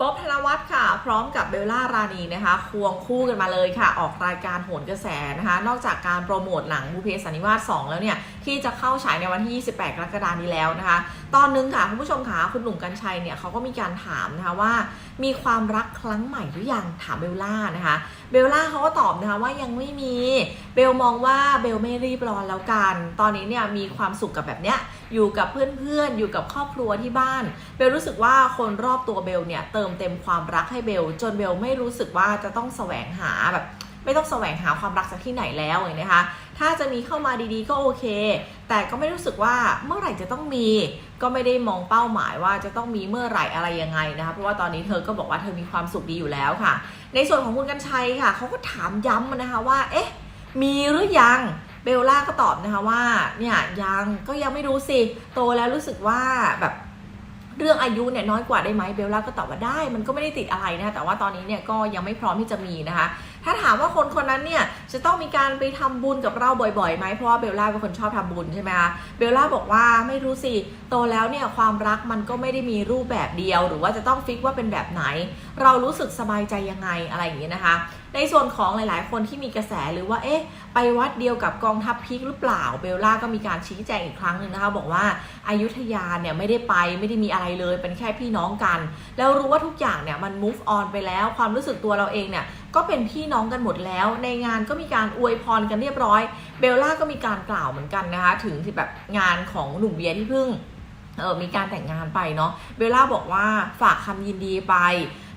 ป๊อบธนวัฒน์ค่ะ พร้อมกับเบลล่ารานีนะคะ ควงคู่กันมาเลยค่ะ ออกรายการโหนกระแสนะคะ นอกจากการโปรโมทหนังบูเพสันนิวาส 2 แล้วเนี่ย ที่จะเข้าฉายในวันที่ 28 กรกฎานี้แล้วนะคะ ตอนนึงค่ะคุณผู้ชมค่ะคุณหนุ่มกัญชัยเนี่ยเขาก็มีการถามนะคะว่า มีความรักครั้งใหม่หรือยังถามเบลล่านะคะเบลล่าเขาก็ตอบนะคะว่ายังไม่มีเบลมองว่าเบลไม่รีบร้อนแล้วกัน ตอนนี้เนี่ยมีความสุขกับแบบเนี้ยอยู่กับเพื่อนๆ อยู่กับครอบครัวที่บ้าน เบลรู้สึกว่าคนรอบตัวเบลเนี่ยเติมเต็มความรักให้เบล จนเบลไม่รู้สึกว่าจะต้องแสวงหาแบบ ไม่ต้องแสวงหาความรักจากที่ไหนแล้วอย่างนี้นะคะ ถ้าจะมีเข้ามาดีๆก็โอเค แต่ก็ไม่รู้สึกว่าเมื่อไหร่จะต้องมี ก็ไม่ได้มองเป้าหมายว่าจะต้องมีเมื่อไหร่อะไรยังไงนะคะ เพราะว่าตอนนี้เธอก็บอกว่าเธอมีความสุขดีอยู่แล้วค่ะ ในส่วนของคุณกัญชัยค่ะเขาก็ถามย้ำนะคะว่า เอ๊ะ มีหรือยังเบลล่าก็ตอบนะคะว่าเนี่ยยังก็ยังไม่รู้สิโตแล้วรู้สึกว่าแบบเรื่องอายุเนี่ยน้อยกว่าได้ไหมเบลล่าก็ตอบว่าได้ มันก็ไม่ได้ติดอะไรนะคะแต่ว่าตอนนี้เนี่ยก็ยังไม่พร้อมที่จะมีนะคะ ถ้าถามว่าคนคนนั้นเนี่ยจะต้องมีการไปทำบุญกับเราบ่อยๆไหมเพราะว่าเบลล่าเป็นคนชอบทำบุญใช่ไหมคะเบลล่าบอกว่าไม่รู้สิโตแล้วเนี่ยความรักมันก็ไม่ได้มีรูปแบบเดียว หรือว่าจะต้องฟิกว่าเป็นแบบไหน เรารู้สึกสบายใจยังไงอะไรอย่างนี้นะคะ ในส่วนของหลายๆ คนที่มีกระแสหรือว่าเอ๊ะไปวัดเดียวกับกองทัพพีคหรือเปล่าเบลล่าก็มีการชี้แจงอีกครั้งหนึ่งนะคะบอกว่าอายุทยาเนี่ยไม่ได้ไปไม่ได้มีอะไรเลยเป็นแค่พี่น้องกัน แล้วรู้ว่าทุกอย่างเนี่ยมัน move on ไปแล้ว ความรู้สึกตัวเราเองเนี่ย ก็เป็นพี่น้องกันหมดแล้ว ในงานก็มีการอวยพรกันเรียบร้อย เบลล่าก็มีการกล่าวเหมือนกันนะคะ ถึงที่แบบงานของหนุ่มเบียที่เพิ่งเออมีการแต่งงานไปเนาะเบลล่าบอกว่าฝากคำยินดีไป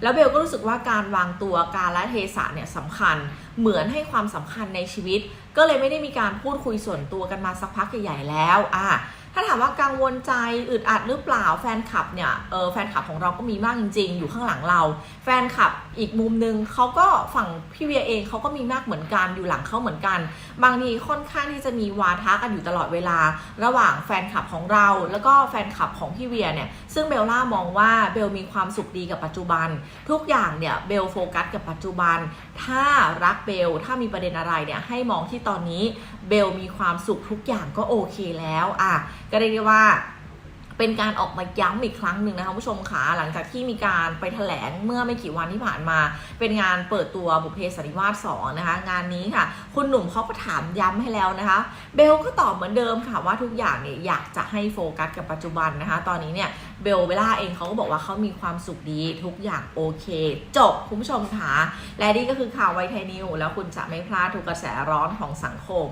แล้วเบลก็รู้สึกว่าการวางตัวการละเทศะเนี่ยสำคัญเหมือนให้ความสำคัญในชีวิต ก็เลยไม่ได้มีการพูดคุยส่วนตัวกันมาสักพักใหญ่ๆแล้วอะ ถ้าถามว่ากังวลใจอึดอัดหรือเปล่าแฟนคลับเนี่ยเออแฟนคลับของเราก็มีมากจริง ๆ อยู่ข้างหลังเรา แฟนคลับอีกมุมนึงเขาก็ฝั่งพี่เวียเองเขาก็มีมากเหมือนกันอยู่หลังเขาเหมือนกัน บางทีค่อนข้างที่จะมีวาทะกันอยู่ตลอดเวลา ระหว่างแฟนคลับของเรา แล้วก็แฟนคลับของพี่เวียเนี่ยซึ่งเบลล่ามองว่าเบลมีความสุขดีกับปัจจุบัน ทุกอย่างเนี่ยเบลโฟกัสกับปัจจุบัน ถ้ารักเบลถ้ามีประเด็นอะไรเนี่ยให้มองที่ตอนนี้เบลมีความสุขทุกอย่างก็โอเคแล้วอะก็เรียกได้ว่าเป็นการออกมาย้ำอีกครั้งหนึ่งนะคะผู้ชมขาหลังจากที่มีการไปแถลงเมื่อไม่กี่วันที่ผ่านมา เป็นงานเปิดตัวบุพเพสันนิวาส2นะคะ งานนี้ค่ะ คุณหนุ่มเขาก็ถามย้ำให้แล้วนะคะ เบลก็ตอบเหมือนเดิมค่ะว่าทุกอย่างเนี่ยอยากจะให้โฟกัสกับปัจจุบันนะคะ ตอนนี้เนี่ยเบลเวล่าเองเขาก็บอกว่าเขามีความสุขดีทุกอย่างโอเค จบคุณผู้ชมค่ะและนี่ก็คือข่าวไวทยนิวแล้วคุณจะไม่พลาดทุกกระแสร้อนของสังคม